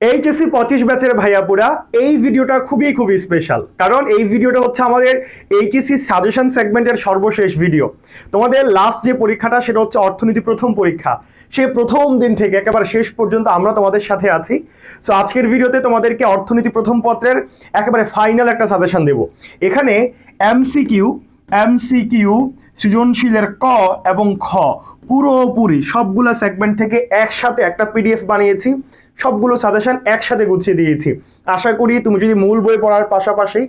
HSC পঁচিশ ব্যাচের ভাইয়াপুরা এই ভিডিওটা খুবই খুবই স্পেশাল কারণ এই ভিডিওটা হচ্ছে আমাদের এইচএসসি সাজেশন সেগমেন্টের সর্বশেষ ভিডিও তোমাদের লাস্ট যে পরীক্ষাটা, সেটা হচ্ছে অর্থনীতি প্রথম পরীক্ষা। সে প্রথম দিন থেকে, একেবারে শেষ পর্যন্ত আমরা তোমাদের সাথে আছি। সো আজকের ভিডিওতে তোমাদেরকে অর্থনীতি প্রথম পত্রের একেবারে ফাইনাল একটা সাজেশন দেব। এখানে এমসিকিউ এমসিকিউ সৃজনশীলের ক এবং খ পুরোপুরি সবগুলো সেগমেন্ট থেকে একসাথে একটা পিডিএফ বানিয়েছি, সবগুলো সাজেশন একসাথে গুছিয়ে দিয়েছি। আশা করি তুমি যদি মূল বই পড়ার পাশাপাশি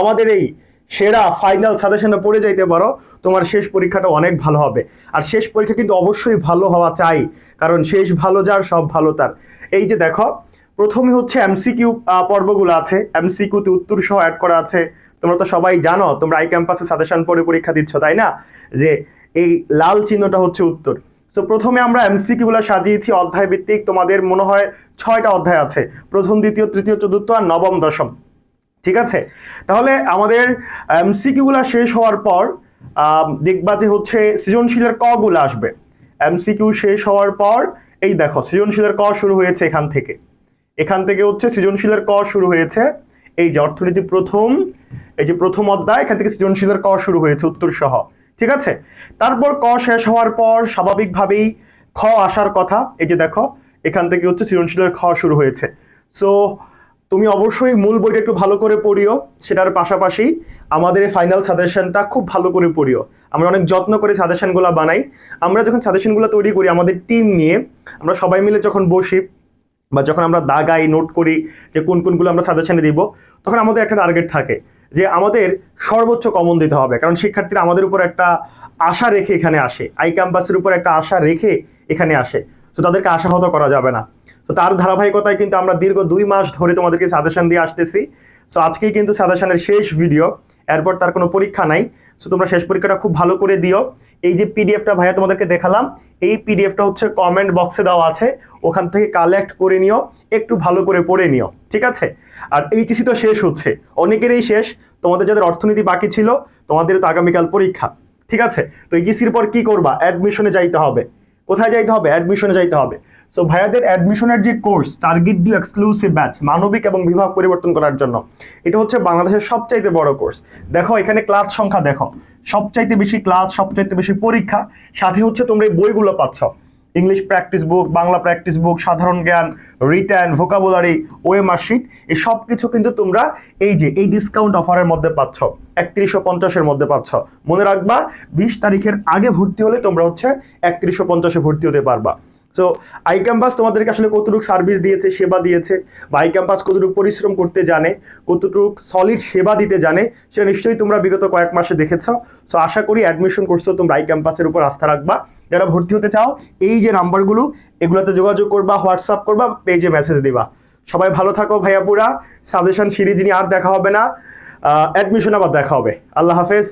আমাদের এই সেরা ফাইনাল সাজেশনটা পড়ে যাইতে পারো, তোমার শেষ পরীক্ষাটা অনেক ভালো হবে। আর শেষ পরীক্ষা কিন্তু অবশ্যই ভালো হওয়া চাই, কারণ শেষ ভালো যার, সব ভালো তার। এই যে দেখো, প্রথমে হচ্ছে এমসিকিউ পর্বগুলো আছে। এমসিকিউতে উত্তর সহ অ্যাড করা আছে। তোমরা তো সবাই জানো, তোমরা আই ক্যাম্পাসে সাজেশন পড়ে পরীক্ষা দিচ্ছ, তাই না? যে এই লাল চিহ্নটা হচ্ছে উত্তর। সো প্রথমে আমরা এমসিকিউগুলো সাজিয়েছি অধ্যায় ভিত্তিক তোমাদের মনে হয় ছয়টা অধ্যায় আছে, প্রথম, দ্বিতীয়, তৃতীয়, চতুর্থ আর নবম, দশম। ঠিক আছে? তাহলে আমাদের এমসিকিউগুলো শেষ হওয়ার পর দেখবা যে হচ্ছে সৃজনশীলের ক গুলো আসবে। এমসিকিউ শেষ হওয়ার পর, এই দেখো, সৃজনশীলের ক শুরু হয়েছে এখান থেকে। এখান থেকে হচ্ছে সৃজনশীলের ক শুরু হয়েছে। এই যে অর্থনীতি প্রথম এই যে প্রথম অধ্যায়, এখান থেকে সৃজনশীলের ক শুরু হয়েছে উত্তর সহ ঠিক আছে? তারপর ক শেষ হওয়ার পর স্বাভাবিকভাবেই খ আসার কথা, এই যে দেখো, এখান থেকে হচ্ছে সৃজনশীলের খ শুরু হয়েছে। সো তুমি অবশ্যই মূল বইটা একটু ভালো করে পড়িও, সেটার পাশাপাশি আমাদের এই ফাইনাল সাজেশনটা খুব ভালো করে পড়িও। আমরা অনেক যত্ন করে সাজেশনগুলো বানাই। আমরা যখন সাজেশনগুলো তৈরি করি, আমাদের টিম নিয়ে, আমরা সবাই মিলে যখন বসি বা যখন আমরা দাগাই নোট করি যে কোন কোনগুলো আমরা সাজেশনে দিব, তখন আমাদের একটা টার্গেট থাকে। যে আমাদের সর্বোচ্চ কমন দিতে হবে। কারণ শিক্ষার্থীরা আমাদের উপর একটা আশা রেখে এখানে আসে। আই ক্যাম্পাসের উপর একটা আশা রেখে এখানে আসে। তো তাদেরকে আশাহত করা যাবে না। তো তার ধারাবাহিকতায় কিন্তু আমরা দীর্ঘ দুই মাস ধরে তোমাদেরকে সাজেশন দিয়ে আসতেছি। সো আজকেই কিন্তু সাজেশনের শেষ ভিডিও এরপর তার কোনো পরীক্ষা নাই। সো তোমরা শেষ পরীক্ষাটা খুব ভালো করে দিও। এই যে পিডিএফটা ভাইয়া তোমাদেরকে দেখালাম, এই পিডিএফটা হচ্ছে কমেন্ট বক্সে দেওয়া আছে। ওখান থেকে কালেক্ট করে নিও, একটু ভালো করে পড়ে নিও, ঠিক আছে? আর এইচএসি তো শেষ হচ্ছে, অনেকেরই শেষ। তোমাদের যাদের অর্থনীতি বাকি ছিল তোমাদের তো আগামীকাল পরীক্ষা, ঠিক আছে? তো এইচএসির পর কি করবা? অ্যাডমিশনে যাইতে হবে। কোথায় যাইতে হবে? অ্যাডমিশনে যাইতে হবে। সো ভাইয়াদের অ্যাডমিশনের যে course target DU exclusive batch মানবিক এবং বিভাগ পরিবর্তন করার জন্য, এটা হচ্ছে বাংলাদেশের সবচাইতে বড় কোর্স দেখো, এখানে ক্লাস সংখ্যা দেখো। সবচাইতে বেশি ক্লাস সবচাইতে বেশি পরীক্ষা, সাথে হচ্ছে তোমরা এই বইগুলো পাচ্ছ। English practice book Bangla practice book সাধারণ জ্ঞান রিটার্ন ভোকাবুলারি ওয়ে মার্কশিট এই সব কিছু কিন্তু তোমরা এই যে, এই ডিসকাউন্ট অফারের মধ্যে পাচ্ছ। একত্রিশশো পঞ্চাশের মধ্যে পাচ্ছ। মনে রাখবা, বিশ তারিখের আগে ভর্তি হলে তোমরা হচ্ছে একত্রিশশো পঞ্চাশে ভর্তি হতে পারবা। সো আই ক্যাম্পাস তোমাদেরকে আসলে কতটুকু সার্ভিস দিয়েছে, সেবা দিয়েছে, বা আই ক্যাম্পাস কতটুকু পরিশ্রম করতে জানে, কতটুকু সলিড সেবা দিতে জানে, সেটা নিশ্চয়ই তোমরা বিগত কয়েক মাসে দেখেছ। সো আশা করি অ্যাডমিশন করছ তোমরা আই ক্যাম্পাসের উপর আস্থা রাখবা। যারা ভর্তি হতে চাও, এই যে নাম্বারগুলো, এগুলোতে যোগাযোগ করবা হোয়াটসঅ্যাপ করবা পেজে মেসেজ দিবা। সবাই ভালো থাকো ভাইয়াপুরা সাজেশন সিরিজ নিয়ে আর দেখা হবে না। অ্যাডমিশন আবার দেখা হবে। আল্লাহ হাফেজ।